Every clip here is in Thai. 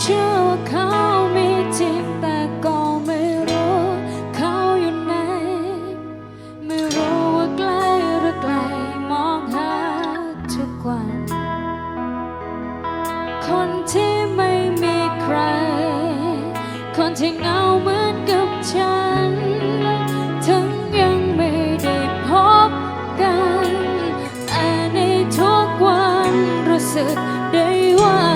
เชื่อเขาจริงแต่ก็ไม่รู้เขาอยู่ไหน ไม่รู้ว่าใกลหรือไกลมองหาทุกวัน คนที่ไม่มีใคร คนที่เงาเหมือนกับฉัน ถึงยังไม่ได้พบกันแต่ในทุกวันรู้สึกได้ว่า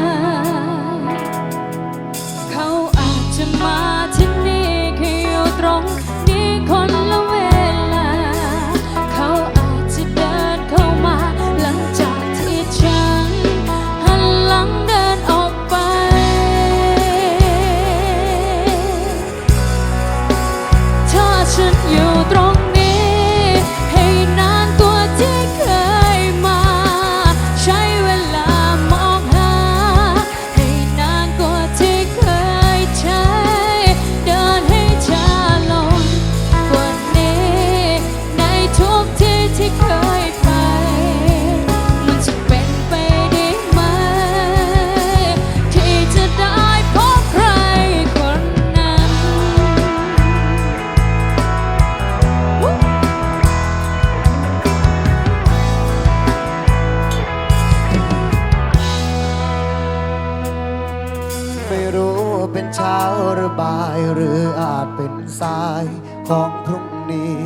ระบายหรืออาจเป็นสายของพรุ่งนี้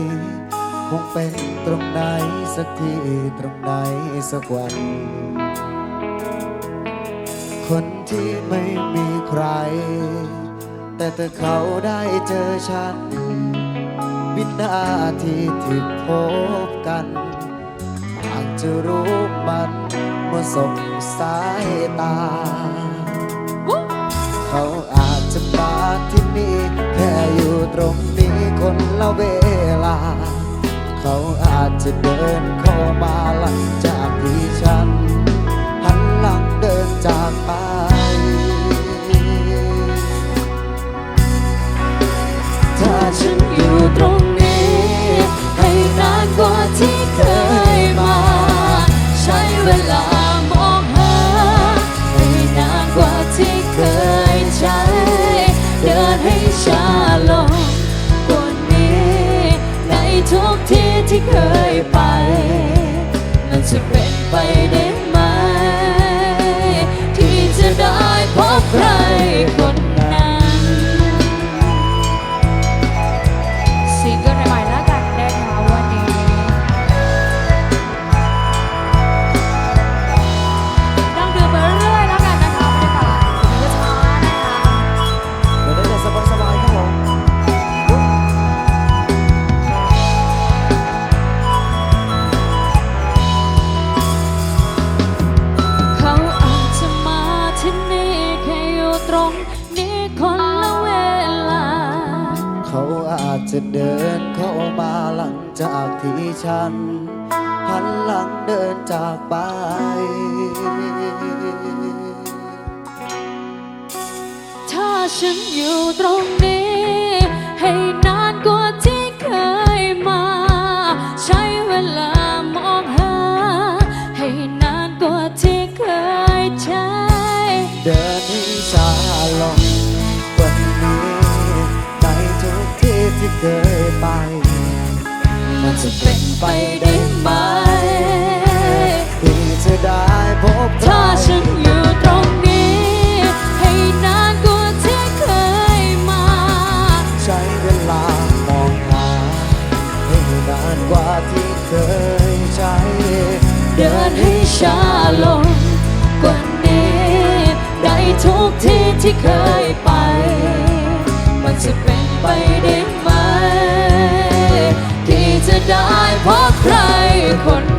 คงเป็นตรงไหนสักที่ตรงไหนสักวัน คนที่ไม่มีใคร แต่แต่เขาได้เจอฉัน วินาทีที่พบกันอาจจะรู้มันเมื่อสบสายตา เขาอาจจะมาีแค่อยู่ตรงนี้คนละเวลา เขาอาจจะเดินเข้ามาหลังจากที่ฉัน ที่เคยไป มันจะเป็นไปได้ เขาอาจจะเดินเข้ามาหลังจากที่ฉันหันหลังเดินจากไป ถ้าฉันอยู่ตรง ไปได้ไหมที่จะได้พบใครถ้าฉันอยู่ตรงนี้ ให้นานกว่าที่เคยมา ใช้เวลามองหาให้นานกว่าที่เคยใช้ เดินให้ช้าลงกว่านี้ ได้ทุกที่ที่เคยไป มันจะเป็นไปได้ ได้เพราะใครคน